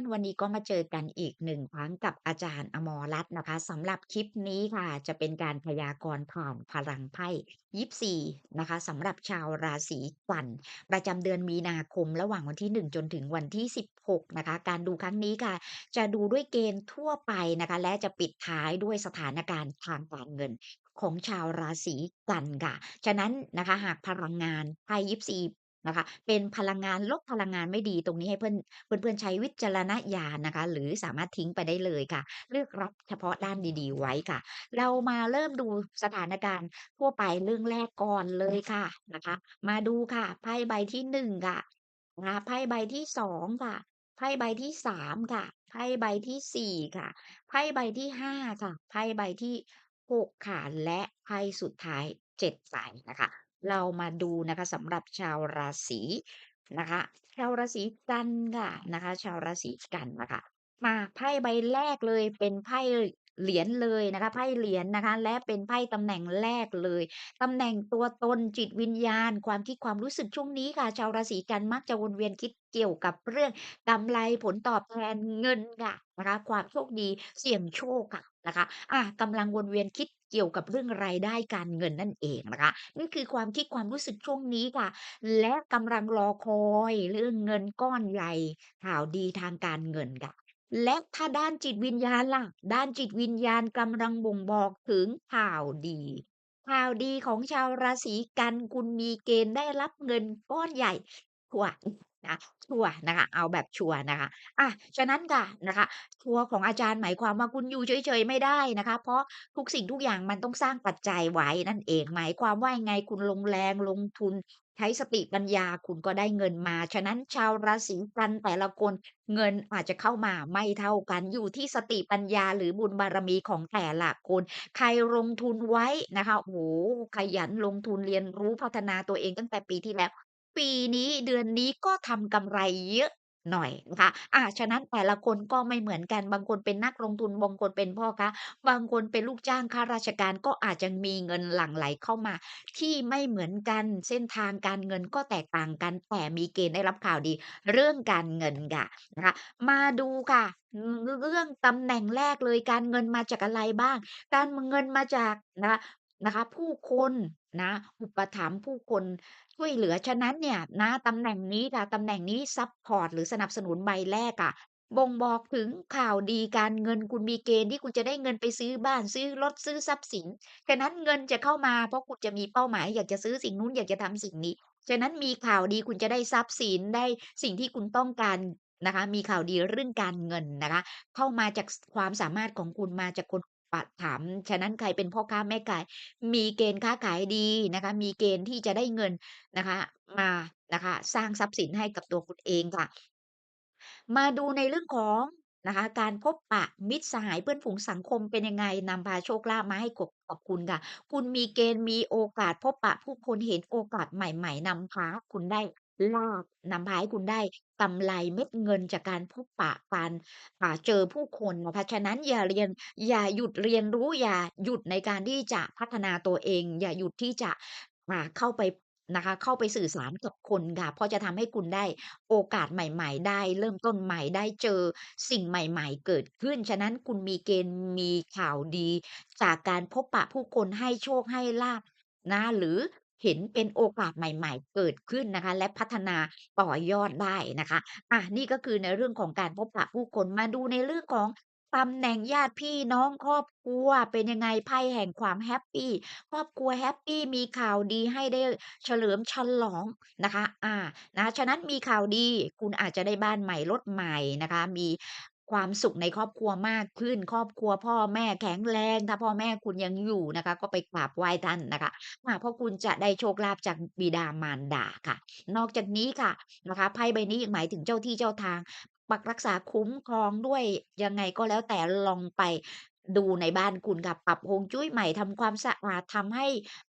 นวันนี้ก็มาเจอกันอีก1ครั้งกับอาจารย์อมรรัตน์นะคะสำหรับคลิปนี้ค่ะ จะเป็นการพยากรณ์ผ่านพลังไพ่ยิปซีนะคะสำหรับชาวราศีกันประจำเดือนมีนาคมระหว่างวันที่ 1 จนถึงวันที่ 16 นะคะ การดูครั้งนี้ค่ะ จะดูด้วยเกณฑ์ทั่วไปนะคะ และจะปิดท้ายด้วยสถานการณ์ทางการเงินของชาวราศีกันค่ะ ฉะนั้นนะคะหากพลังงานไพ่ยิปซี นะคะ เป็นพลังงานลบพลังงานไม่ดีตรงนี้ให้เพื่อนเพื่อนๆใช้วิจารณญาณนะคะ หรือสามารถทิ้งไปได้เลยค่ะ เลือกรับเฉพาะด้านดี ๆ ไว้ค่ะ เรามาเริ่มดูสถานการณ์ทั่วไปเรื่องแรกก่อนเลยค่ะนะคะ มาดูค่ะไพ่ใบที่1ค่ะนะไพ่ใบที่2ค่ะไพ่ใบที่3ค่ะไพ่ใบที่4ค่ะไพ่ใบที่5ค่ะไพ่ใบที่6ค่ะและไพ่สุดท้าย7ใบนะคะ เรามาดูนะคะสำหรับชาวราศีนะคะ ชาวราศีกันค่ะนะคะ ชาวราศีกันนะคะมาไพ่ใบแรกเลยเป็นไพ่เหรียญเลยนะคะไพ่เหรียญนะคะ และเป็นไพ่ตำแหน่งแรกเลยตำแหน่งตัวตนจิตวิญญาณ ความคิดความรู้สึกช่วงนี้ค่ะ ชาวราศีกันมักจะวนเวียนคิดเกี่ยวกับเรื่องกำไรผลตอบแทนเงินค่ะนะคะความโชคดีเสี่ยงโชคค่ะ นะคะ อา กำลังวนเวียนคิดเกี่ยวกับเรื่องรายได้ การเงินนั่นเองนะคะ นี่คือความคิดความรู้สึกช่วงนี้ค่ะ และกำลังรอคอยเรื่องเงินก้อนใหญ่ ข่าวดีทางการเงินค่ะ และถ้าด้านจิตวิญญาณล่ะ ด้านจิตวิญญาณกำลังบ่งบอกถึงข่าวดี ข่าวดีของชาวราศีกัน คุณมีเกณฑ์ได้รับเงินก้อนใหญ่ชัวร์ นะ ชัวร์นะคะ เอาแบบชัวร์นะคะอาฉะนั้นค่ะนะคะ ชัวร์ของอาจารย์หมายความว่า คุณอยู่เฉย ๆ ไม่ได้นะคะ เพราะทุกสิ่งทุกอย่างมันต้องสร้างปัจจัยไว้นั่นเอง หมายความว่ายังไง คุณลงแรง ลงทุน ใช้สติปัญญา คุณก็ได้เงินมา ฉะนั้นชาวราศีกันแต่ละคน เงินอาจจะเข้ามาไม่เท่ากัน อยู่ที่สติปัญญา หรือบุญบารมีของแต่ละคน ใครลงทุนไว้นะคะ โอ้โฮ ขยันลงทุนเรียนรู้พัฒนาตัวเองตั้งแต่ปีที่แล้ว ปีนี้ เดือนนี้ก็ทำกำไรเยอะหน่อยนะคะ อา ฉะนั้นแต่ละคนก็ไม่เหมือนกัน บางคนเป็นนักลงทุน บางคนเป็นพ่อค้า บางคนเป็นลูกจ้างข้าราชการ ก็อาจจะมีเงินหลั่งไหลเข้ามาที่ไม่เหมือนกัน เส้นทางการเงินก็แตกต่างกัน แต่มีเกณฑ์ได้รับข่าวดีเรื่องการเงินค่ะ นะคะ มาดูค่ะ อือเรื่องตำแหน่งแรกเลย การเงินมาจากอะไรบ้าง การ ม เงินมาจากนะคะ นะคะ ผู้คนนะ อุปถัมภ์ผู้คนช่วยเหลือ ฉะนั้นเนี่ยนะตำแหน่งนี้ค่ะตำแหน่งนี้ซัปพอร์ตหรือสนับสนุนใบแรกอะบ่งบอกถึงข่าวดีการเงินคุณมีเกณฑ์ที่คุณจะได้เงินไปซื้อบ้านซื้อรถซื้อทรัพย์สิน ฉะนั้นเงินจะเข้ามาเพราะคุณจะมีเป้าหมาย อยากจะซื้อสิ่งนู้นอยากจะทำสิ่งนี้ ฉะนั้นมีข่าวดีคุณจะได้ทรัพย์สินได้สิ่งที่คุณต้องการนะคะ มีข่าวดีเรื่องการเงินนะคะ เข้ามาจากความสามารถของคุณมาจากคน อุปถัมฉะนั้นใครเป็นพ่อค้าแม่ขาย มีเกณฑ์ค้าขายดีนะคะ มีเกณฑ์ที่จะได้เงินนะคะ มานะคะ สร้างทรัพย์สินให้กับตัวคุณเองค่ะ มาดูในเรื่องของนะคะการพบปะมิตรสหายเพื่อนฝูงสังคมเป็นยังไงนำพาโชคลาภมาให้กบกับคุณค่ะ คุณมีเกณฑ์มีโอกาสพบปะผู้คนเห็นโอกาสใหม่ ๆนำพาคุณได้ ลาภนำพาให้คุณได้กำไรเม็ดเงินจากการพบปะการอ่าเจอผู้คนนะคะฉะนั้นอย่าเรียนอย่าหยุดเรียนรู้อย่าหยุดในการที่จะพัฒนาตัวเอง อย่าหยุดที่จะอ่าเข้าไปนะคะ เข้าไปสื่อสารกับคนค่ะเพราะจะทำให้คุณได้โอกาสใหม่ ๆ ได้ เริ่มต้นใหม่ได้เจอสิ่งใหม่ ๆ เกิดขึ้น ฉะนั้นคุณมีเกณฑ์มีข่าวดี จากการพบปะผู้คนให้โชคให้ลาภนะหรือ เห็นเป็นโอกาสใหม่ ๆ เกิดขึ้นนะคะ และพัฒนาต่อยอดได้นะคะ อ่า นี่ก็คือในเรื่องของการพบปะผู้คน มาดูในเรื่องของตำแหน่งญาติพี่น้องครอบครัว เป็นยังไง ไพ่แห่งความแฮปปี ครอบครัวแฮปปี มีข่าวดีให้ได้เฉลิมฉลองนะคะ อ่า นะ ฉะนั้นมีข่าวดี คุณอาจจะได้บ้านใหม่ รถใหม่นะคะ มี ความสุขในครอบครัวมากขึ้น ครอบครัวพ่อแม่แข็งแรง ถ้าพ่อแม่คุณยังอยู่นะคะ ก็ไปกราบไหว้ท่านนะคะเพราะคุณจะได้โชคลาภจากบิดามารดาค่ะ นอกจากนี้ค่ะนะคะไพ่ใบนี้ยังหมายถึงเจ้าที่เจ้าทางปักรักษาคุ้มครองด้วยยังไงก็แล้วแต่ลองไป ดูในบ้านคุณค่ะปรับฮวงจุ้ยใหม่ทำความสะอาดทำให้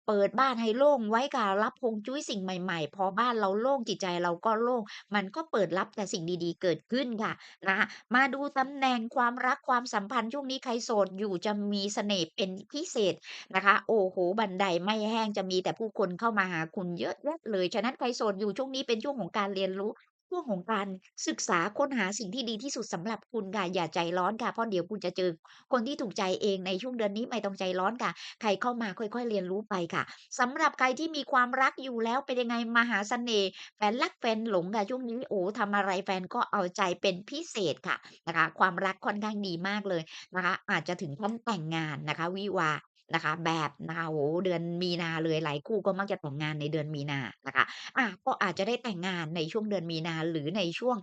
เปิดบ้านให้โล่งไว้ค่ะรับฮวงจุ้ยสิ่งใหม่ ๆ พอบ้านเราโล่งจิตใจเราก็โล่ง มันก็เปิดรับแต่สิ่งดีๆ เกิดขึ้นค่ะนะคะมาดูตำแหน่งความรักความสัมพันธ์ช่วงนี้ใครโสดอยู่จะมีเสน่ห์เป็นพิเศษนะคะ โอ้โฮบันไดไม่แห้งจะมีแต่ผู้คนเข้ามาหาคุณเยอะแยะเลยฉะนั้นใครโสดอยู่ช่วงนี้เป็นช่วงของการเรียนรู้ ช่วงของการศึกษาค้นหาสิ่งที่ดีที่สุดสำหรับคุณค่ะ อย่าใจร้อนค่ะ เพราะเดี๋ยวคุณจะเจอคนที่ถูกใจเองในช่วงเดือนนี้ไม่ต้องใจร้อนค่ะ ใครเข้ามาค่อย ๆ เรียนรู้ไปค่ะสำหรับใครที่มีความรักอยู่แล้วเป็นยังไงมหาเสน่ห์แฟนรักแฟนหลงค่ะช่วงนี้โอ้ทำอะไรแฟนก็เอาใจเป็นพิเศษค่ะนะคะ ความรักค่อนข้างดีมากเลยนะคะ อาจจะถึงขั้นแต่งงานนะคะ วิวาห์ นะคะ แบบนะคะโอ้โฮ เดือนมีนาเลย หลายคู่ก็มักจะแต่งงานในเดือนมีนานะคะ อ่า ก็อาจจะได้แต่งงานในช่วงเดือนมีนา หรือในช่วง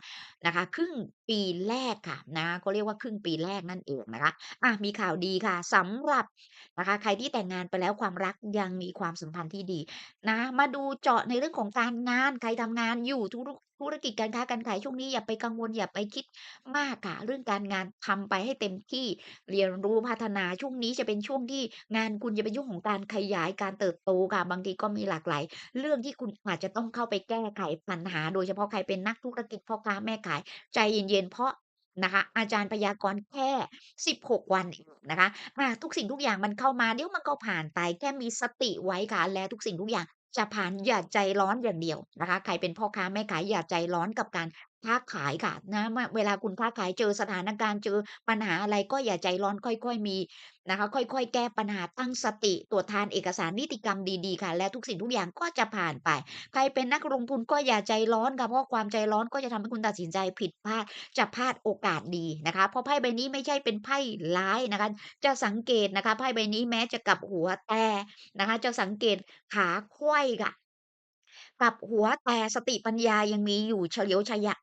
นะคะ ครึ่งปีแรกค่ะนะ เขาเรียกว่า ครึ่งปีแรกนั่นเองนะคะ อา มีข่าวดีค่ะ สำหรับนะคะ ใครที่แต่งงานไปแล้ว ความรักยังมีความสัมพันธ์ที่ดีนะ มาดูเจาะในเรื่องของการงาน ใครทำงานอยู่ธุร ธุรกิจการค้าการขายช่วงนี้อย่าไปกังวลอย่าไปคิดมากค่ะ เรื่องการงานทำไปให้เต็มที่เรียนรู้พัฒนาช่วงนี้จะเป็นช่วงที่งานคุณจะเป็นช่วงของการขยายการเติบโตค่ะบางทีก็มีหลากหลาย เรื่องที่คุณอาจจะต้องเข้าไปแก้ไขปัญหา โดยเฉพาะใครเป็นนักธุรกิจพ่อค้าแม่ขายใจเย็นๆเพราะนะคะอาจารย์พยากรณ์แค่ 16 วันเองนะคะอาทุกสิ่งทุกอย่างมันเข้ามาเดี๋ยวมันก็ผ่านไปแค่มีสติไว้ค่ะแล้วทุกสิ่งทุกอย่าง จะผ่านอย่าใจร้อนอย่างเดียวนะคะ ใครเป็นพ่อค้าแม่ขายอย่าใจร้อนกับการ ค้าขายค่ะนะเวลาคุณค้าขายเจอสถานการณ์เจอปัญหาอะไรก็อย่าใจร้อนค่อย ๆมีนะคะ ค่อยๆ แก้ปัญหาตั้งสติตรวจทานเอกสารนิติกรรมดีๆค่ะ และทุกสิ่งทุกอย่างก็จะผ่านไป ใครเป็นนักลงทุนก็อย่าใจร้อนค่ะเพราะความใจร้อนก็จะทำให้คุณตัดสินใจผิดพลาดจะพลาดโอกาสดีนะคะ เพราะไพ่ใบนี้ไม่ใช่เป็นไพ่ร้ายนะคะ จะสังเกตนะคะไพ่ใบนี้แม้จะกลับหัวแต่นะคะ จะสังเกตขาไขว้ค่ะกลับหัวแต่สติปัญญายังมีอยู่เฉลียวฉยะ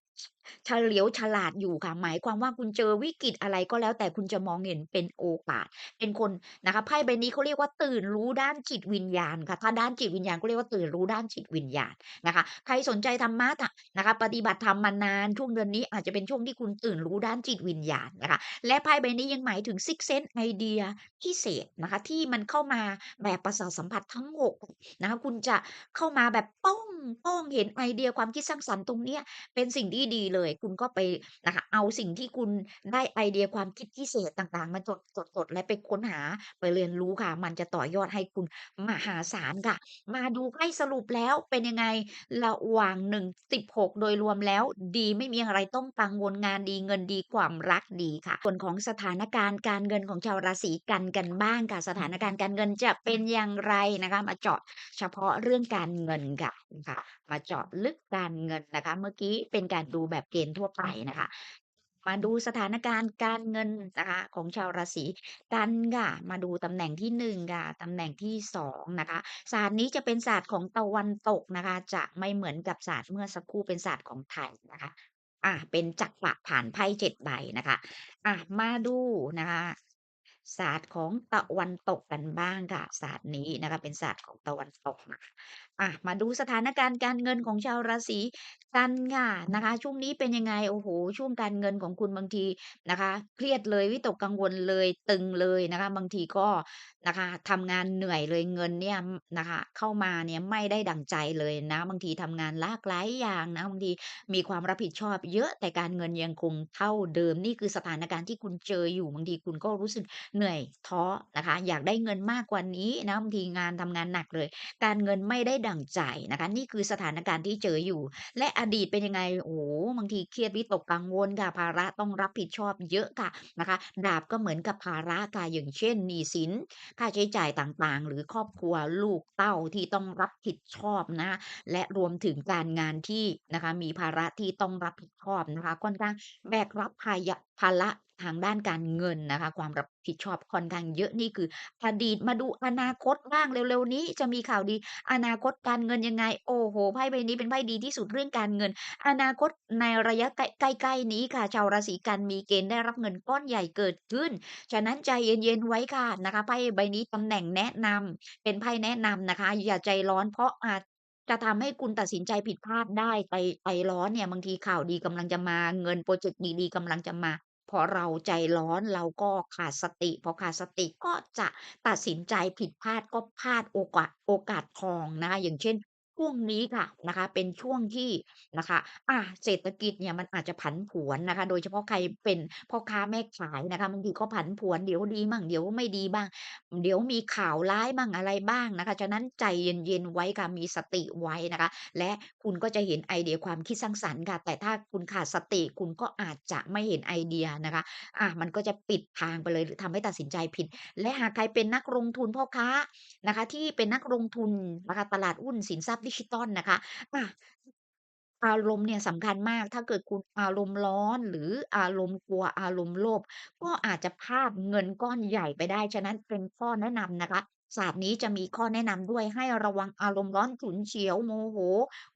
เฉลียวฉลาดอยู่ค่ะ หมายความว่าคุณเจอวิกฤตอะไรก็แล้ว แต่คุณจะมองเห็นเป็นโอกาส เป็นคนนะคะไพ่ใบนี้เขาเรียกว่าตื่นรู้ด้านจิตวิญญาณค่ะถ้าด้านจิตวิญญาณก็เรียกว่าตื่นรู้ด้านจิตวิญญาณนะคะ ใครสนใจธรรมะอะนะคะ ปฏิบัติธรรมมานานช่วงเดือนนี้อาจจะเป็นช่วงที่คุณตื่นรู้ด้านจิตวิญญาณนะคะ และไพ่ใบนี้ยังหมายถึง Sixth Sense ไอเดียพิเศษนะคะ ที่มันเข้ามาแบบประสาทสัมผัสทั้งหกนะคะคุณจะเข้ามาแบบป้ง โป้งเห็นไอเดียความคิดสร้างสรรค์ตรงเนี้ยเป็นสิ่งที่ดีเลย คุณก็ไปนะคะเอาสิ่งที่คุณได้ไอเดียความคิดพิเศษต่างๆ มาจดจดๆและไปค้นหาไปเรียนรู้ค่ะ มันจะต่อยอดให้คุณมหาศาลค่ะ มาดูไพ่สรุปแล้วเป็นยังไงระหว่าง1-16โดยรวมแล้ว ดีไม่มีอะไรต้องกังวลงานดีเงินดีความรักดีค่ะ ส่วนของสถานการณ์การเงินของชาวราศีกันกันบ้างค่ะสถานการณ์การเงินจะเป็นอย่างไรนะคะ มาเจาะเฉพาะเรื่องการเงินค่ะค่ะมาเจาะลึกการเงินนะคะ เมื่อกี้เป็นการดูแบบเกณฑ์ทั่วไปนะคะ มาดูสถานการณ์การเงินนะคะของชาวราศีกันค่ะ มาดูตำแหน่งที่1ค่ะตำแหน่งที่2นะคะศาสตร์นี้จะเป็นศาสตร์ของตะวันตกนะคะ จะไม่เหมือนกับศาสตร์เมื่อสักครู่เป็นศาสตร์ของไทยนะคะอาเป็นจักระผ่านไพ่7ใบนะคะอามาดูนะคะศาสตร์ของตะวันตกกันบ้างค่ะศาสตร์นี้นะคะเป็นศาสตร์ของตะวันตกนะอะ มาดูสถานการณ์การเงินของชาวราศีกันค่ะนะคะ ช่วงนี้เป็นยังไง โอ้โฮ ช่วงการเงินของคุณบางทีนะคะ เครียดเลย วิตกกังวลเลย ตึงเลยนะคะ บางทีก็นะคะทำงานเหนื่อยเลย เงินเนี่ยนะคะ เข้ามาเนี่ยไม่ได้ดั่งใจเลยนะ บางทีทำงานหลากหลายอย่างนะ บางทีมีความรับผิดชอบเยอะ แต่การเงินยังคงเท่าเดิม นี่คือสถานการณ์ที่คุณเจออยู่ บางทีคุณก็รู้สึกเหนื่อย ท้อนะคะ อยากได้เงินมากกว่านี้นะ บางทีงานทำงานหนักเลย การเงินไม่ได้ดั่งใจนะคะ นี่คือสถานการณ์ที่เจออยู่ และอดีตเป็นยังไงโอ้บางทีเครียดวิตกกังวลค่ะภาระต้องรับผิดชอบเยอะค่ะนะคะดาบก็เหมือนกับภาระค่ะอย่างเช่นหนี้สิน ค่าใช้จ่ายต่างๆ หรือครอบครัวลูกเต้าที่ต้องรับผิดชอบนะ และรวมถึงการงานที่นะคะ มีภาระที่ต้องรับผิดชอบนะคะค่อนข้างแบกรับภายะภาระทางด้านการเงินนะคะ ความรับ ผิดชอบค่อนข้างเยอะนี่คืออดีตมาดูอนาคตบ้างเร็วๆนี้จะมีข่าวดี อนาคตการเงินยังไง โอ้โฮไพ่ใบนี้เป็นไพ่ดีที่สุดเรื่องการเงิน อนาคตในระยะใกล้ๆนี้ค่ะ ชาวราศีกันมีเกณฑ์ได้รับเงินก้อนใหญ่เกิดขึ้น ฉะนั้นใจเย็นๆไว้ค่ะนะคะไพ่ใบนี้ตำแหน่งแนะนำเป็นไพ่แนะนำนะคะ อย่าใจร้อนเพราะอาจจะทำให้คุณตัดสินใจผิดพลาดได้ใจใจร้อนเนี่ยบางทีข่าวดีกำลังจะมาเงินพรเจกต์ดีๆกำลังจะมา พอเราใจร้อนเราก็ขาดสติ พอขาดสติก็จะตัดสินใจผิดพลาดก็พลาดโอกาสโอกาสทองนะคะอย่างเช่น ช่วงนี้ค่ะนะคะเป็นช่วงที่นะคะอ่าเศรษฐกิจเนี่ยมันอาจจะผันผวนนะคะ โดยเฉพาะใครเป็นพ่อค้าแม่ขายนะคะบางทีก็ผันผวนเดี๋ยวดีมั่งเดี๋ยวไม่ดีบ้าง เดี๋ยวมีข่าวร้ายบ้างอะไรบ้างนะคะ ฉะนั้นใจเย็นๆไว้ค่ะมีสติไว้นะคะ และคุณก็จะเห็นไอเดียความคิดสร้างสรรค์ค่ะ แต่ถ้าคุณขาดสติคุณก็อาจจะไม่เห็นไอเดียนะคะ อ่ามันก็จะปิดทางไปเลยหรือทำให้ตัดสินใจผิด และหากใครเป็นนักลงทุนพ่อค้านะคะ ที่เป็นนักลงทุนนะคะตลาดหุ้นสินทรัพย์ดิจิทัลนะคะอ่าอารมณ์เนี่ยสำคัญมาก ถ้าเกิดคุณอารมณ์ร้อน หรืออารมณ์กลัว อารมณ์โลภ ก็อาจจะพลาดเงินก้อนใหญ่ไปได้ ฉะนั้นเป็นข้อแนะนำนะคะ ศาสตร์นี้จะมีข้อแนะนำด้วยให้ระวังอารมณ์ร้อนฉุนเฉียว โมโห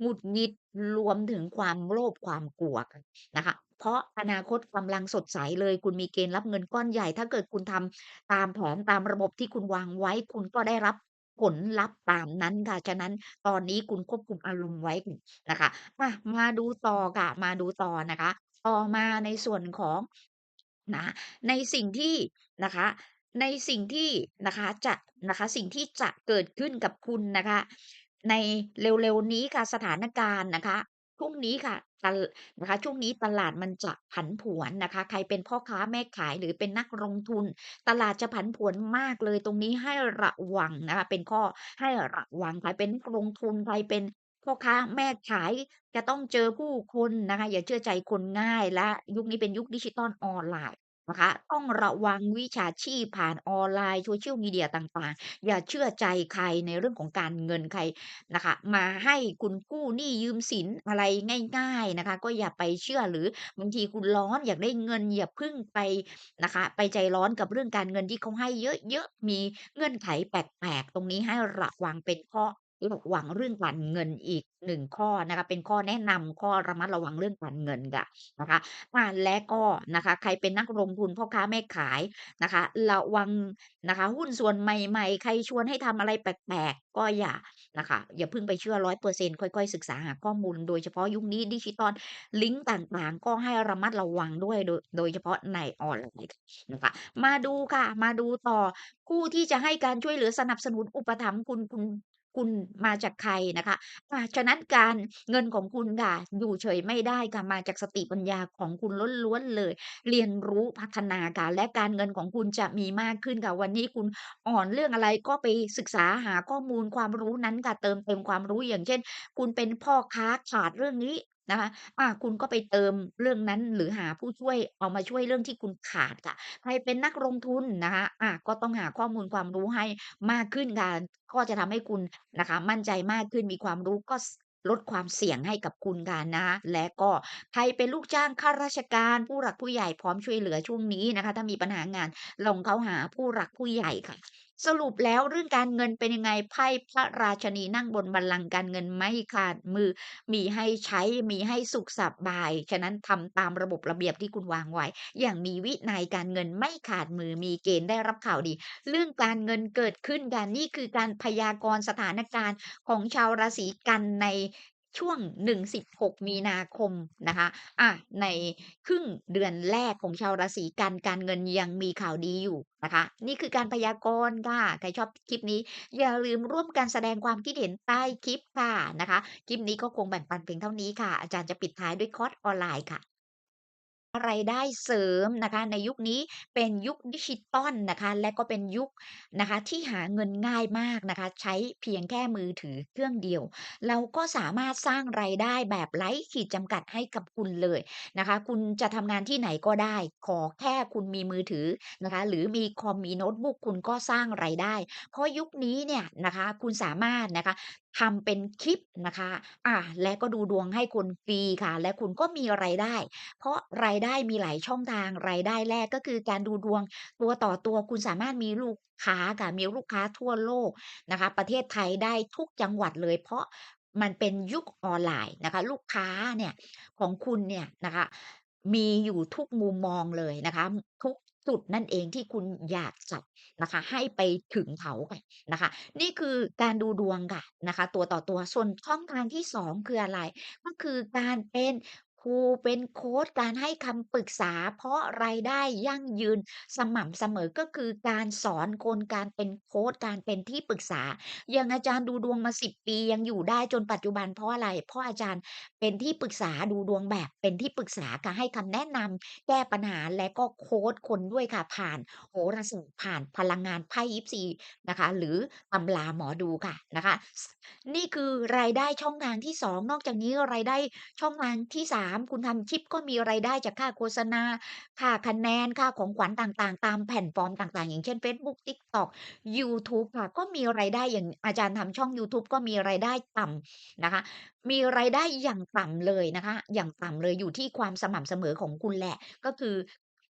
หงุดหงิด รวมถึงความโลภ ความกลัวกันนะคะ เพราะอนาคตกำลังสดใสเลย คุณมีเกณฑ์รับเงินก้อนใหญ่ ถ้าเกิดคุณทำตามแผน ตามระบบที่คุณวางไว้ คุณก็ได้รับ ผลลัพธ์ตามนั้นค่ะ ฉะนั้นตอนนี้คุณควบคุมอารมณ์ไว้ก่อนนะคะ อะ มาดูต่อค่ะ มาดูต่อนะคะ ต่อมาในส่วนของนะในสิ่งที่นะคะ ในสิ่งที่นะคะ จะ นะคะ สิ่งที่จะเกิดขึ้นกับคุณนะคะ ในเร็ว ๆ นี้ค่ะ สถานการณ์นะคะช่งนี้ค่ะ ตลนะคะช่วงนี้ตลาดมันจะผันผวนนะคะ ใครเป็นพ่อค้าแม่ขายหรือเป็นนักลงทุน ตลาดจะผันผวนมากเลยตรงนี้ให้ระวังนะคะ เป็นข้อให้ระวังใครเป็นนักลงทุนใครเป็นพ่อค้าแม่ขายจะต้องเจอผู้คนนะคะ อย่าเชื่อใจคนง่ายและยุคนี้เป็นยุคดิจิทัลออนไลน์ นะคะ ต้องระวังวิชาชีพผ่านออนไลน์ Social Media ต่างๆ อย่าเชื่อใจใครในเรื่องของการเงินใครนะคะ มาให้คุณกู้หนี้ยืมสินอะไรง่าย ๆนะคะ ก็อย่าไปเชื่อหรือบางทีคุณร้อนอยากได้เงินอย่าพิ่งไปนะคะ ไปใจร้อนกับเรื่องการเงินที่เขาให้เยอะๆมีเงื่อนไขแปลกๆตรงนี้ให้ระวังเป็นข้อ ระวังเรื่องการเงินอีกหนึ่งข้อนะคะ เป็นข้อแนะนำ ข้อระมัดระวังเรื่องการเงินค่ะ นะคะอาและก็นะคะ ใครเป็นนักลงทุน พ่อค้าแม่ขายนะคะ ระวังนะคะ หุ้นส่วนใหม่ ๆ ใครชวนให้ทำอะไรแปลก ๆ ก็อย่านะคะ อย่าเพิ่งไปเชื่อ 100%ค่อย ๆ ศึกษาหาข้อมูล โดยเฉพาะยุคนี้ดิจิทัล ลิงก์ต่าง ๆ ก็ให้ระมัดระวังด้วย โดย โดยเฉพาะในออนไลน์นะคะ มาดูค่ะ มาดูต่อ ผู้ที่จะให้การช่วยเหลือสนับสนุนอุปถัมภ์คุณ คุณ คุณมาจากใครนะคะ อา ฉะนั้นการ เงินของคุณค่ะ อยู่เฉยไม่ได้ค่ะ มาจากสติปัญญาของคุณล้วน ๆ เลย เรียนรู้ พัฒนาค่ะ และการเงินของคุณจะมีมากขึ้นค่ะ วันนี้คุณอ่อนเรื่องอะไร ก็ไปศึกษาหาข้อมูลความรู้นั้นค่ะ เติมเต็มความรู้ อย่างเช่น คุณเป็นพ่อค้า ขาดเรื่องนี้ นะคะ อา คุณก็ไปเติมเรื่องนั้น หรือหาผู้ช่วย เอามาช่วยเรื่องที่คุณขาดค่ะ ใครเป็นนักลงทุนนะคะ อา ก็ต้องหาข้อมูลความรู้ให้มากขึ้นค่ะ ก็จะทำให้คุณนะคะมั่นใจมากขึ้น มีความรู้ ก็ ส ลดความเสี่ยงให้กับคุณค่ะนะคะ และก็ใครเป็นลูกจ้างข้าราชการ ผู้หลักผู้ใหญ่พร้อมช่วยเหลือช่วงนี้นะคะ ถ้ามีปัญหางาน ลองเข้าหาผู้หลักผู้ใหญ่ค่ะ สรุปแล้วเรื่องการเงินเป็นยังไงไพ่พระราชนีนั่งบนบัลลังก์การเงินไม่ขาดมือ มีให้ใช้มีให้สุขสบาย ฉะนั้นทำตามระบบระเบียบที่คุณวางไว้ อย่างมีวินัยการเงินไม่ขาดมือมีเกณฑ์ได้รับข่าวดี เรื่องการเงินเกิดขึ้นกันนี่คือการพยากรณ์สถานการณ์ของชาวราศีกันใน ช่วง 1-16 มีนาคมนะคะอะในครึ่งเดือนแรกของชาวราศีกันการเงินยังมีข่าวดีอยู่นะคะ นี่คือการพยากรณ์ค่ะ ใครชอบคลิปนี้ อย่าลืมร่วมกันแสดงความคิดเห็นใต้คลิปค่ะนะคะ คลิปนี้ก็คงแบ่งปันเพียงเท่านี้ค่ะ อาจารย์จะปิดท้ายด้วยคอร์สออนไลน์ค่ะ รายได้เสริมนะคะในยุคนี้เป็นยุคดิจิทัลนะคะและก็เป็นยุคนะคะที่หาเงินง่ายมากนะคะใช้เพียงแค่มือถือเครื่องเดียว เราก็สามารถสร้างรายได้แบบไร้ขีดจำกัดให้กับคุณเลยนะคะ คุณจะทำงานที่ไหนก็ได้ ขอแค่คุณมีมือถือนะคะหรือมีคอมมีโน้ตบุ๊กคุณก็สร้างรายได้ เพราะยุคนี้เนี่ยนะคะคุณสามารถนะคะทำเป็นคลิปนะคะอาและก็ดูดวงให้คนฟรีค่ะ และคุณก็มีรายได้ เพราะรายได้มีหลายช่องทาง รายได้แรกก็คือการดูดวงตัวต่อตัว คุณสามารถมีลูกค้าค่ะ มีลูกค้าทั่วโลกนะคะ ประเทศไทยได้ทุกจังหวัดเลย เพราะมันเป็นยุคออนไลน์นะคะ ลูกค้าเนี่ยของคุณเนี่ยนะคะ มีอยู่ทุกมุมมองเลยนะคะ ทุก จุดนั่นเองที่คุณอยากจะนะคะ ให้ไปถึงเขาค่ะนะคะ นี่คือการดูดวงค่ะนะคะ ตัวต่อตัวส่วนช่องทางที่2คืออะไร ก็คือการเป็น ครูเป็นโคชการให้คำปรึกษา เพราะรายได้ยั่งยืนสม่ำเสมอก็คือการสอนคนการเป็นโคชการเป็นที่ปรึกษา อย่างอาจารย์ดูดวงมา10ปียังอยู่ได้จนปัจจุบันเพราะอะไรเพราะอาจารย์เป็นที่ปรึกษาดูดวงแบบเป็นที่ปรึกษาค่ะให้คำแนะนำแก้ปัญหาและก็โคชคนด้วยค่ะผ่านโหราศาสตร์ผ่านพลังงานไพ่ยิปซีนะคะ หรือตำราหมอดูค่ะนะคะ นี่คือรายได้ช่องทางที่2นอกจากนี้รายได้ช่องทางที่3 คุณทำคลิปก็มีรายได้จากค่าโฆษณา ค่าคะแนน ค่าของขวัญต่างๆ ตามแผ่นฟอร์มต่างๆ อย่างเช่นเฟซบุ๊ก TikTok ยูทูบค่ะ ก็มีรายได้อย่างอาจารย์ทำช่องยูทูบก็มีรายได้ต่ำนะคะ มีรายได้อย่างต่ำเลยนะคะ อย่างต่ำเลยอยู่ที่ความสม่ำเสมอของคุณแหละ ก็คือ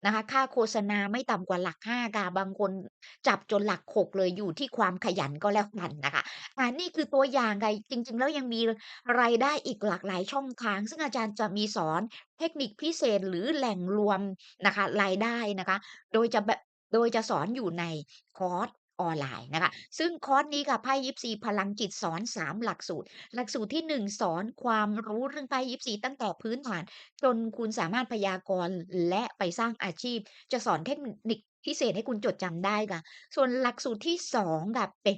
นะคะ ค่าโฆษณาไม่ต่ำกว่าหลักห้าค่ะ บางคนจับจนหลักหกเลยอยู่ที่ความขยันก็แล้วกันนะคะอ่านี่คือตัวอย่างค่ะจริง ๆ แล้วยังมีรายได้อีกหลากหลายช่องทาง ซึ่งอาจารย์จะมีสอนเทคนิคพิเศษหรือแหล่งรวมนะคะ รายได้นะคะ โดยจะแบบโดยจะสอนอยู่ในคอร์ส ออนไลน์นะคะ ซึ่งคอร์สนี้ค่ะไพ่ยิปซีพลังจิตสอน 3 หลักสูตร หลักสูตรที่ 1 สอนความรู้เรื่องไพ่ยิปซีตั้งแต่พื้นฐาน จนคุณสามารถพยากรณ์และไปสร้างอาชีพ จะสอนเทคนิคพิเศษให้คุณจดจำได้ค่ะ ส่วนหลักสูตรที่2ค่ะเป็น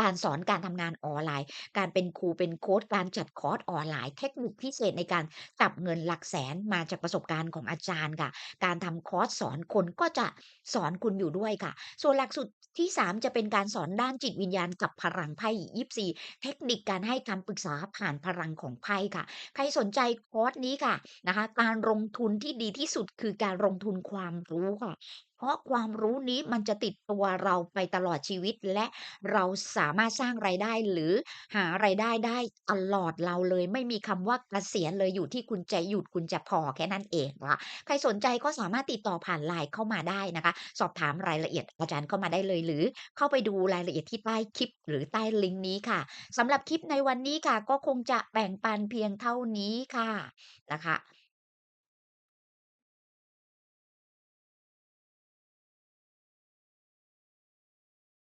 การสอนการทำงานออนไลน์ การเป็นครูเป็นโค้ช การจัดคอร์สออนไลน์ เทคนิคพิเศษในการจับเงินหลักแสนมาจากประสบการณ์ของอาจารย์ค่ะ การทำคอร์สสอนคนก็จะสอนคุณอยู่ด้วยค่ะ ส่วนหลักสูตรที่ 3 จะเป็นการสอนด้านจิตวิญญาณกับพลังไพ่ยิปซีเทคนิคการให้คำปรึกษาผ่านพลังของไพ่ค่ะ ใครสนใจคอร์สนี้ค่ะนะคะ การลงทุนที่ดีที่สุดคือการลงทุนความรู้ค่ะ ราะความรู้นี้มันจะติดตัวเราไปตลอดชีวิต และเราสามารถสร้างรายได้หรือหารายได้ได้ตลอดเราเลย ไม่มีคำว่าเกษียณเลยอยู่ที่คุณจะหยุดคุณจะพอแค่นั้นเองค่ะใครสนใจก็สามารถติดต่อผ่าน LINE เข้ามาได้นะคะ สอบถามรายละเอียดอาจารย์เข้ามาได้เลย หรือเข้าไปดูรายละเอียดที่ใต้คลิป หรือใต้ลิงก์นี้ค่ะสำหรับคลิปในวันนี้ค่ะ ก็คงจะแบ่งปันเพียงเท่านี้ค่ะนะคะ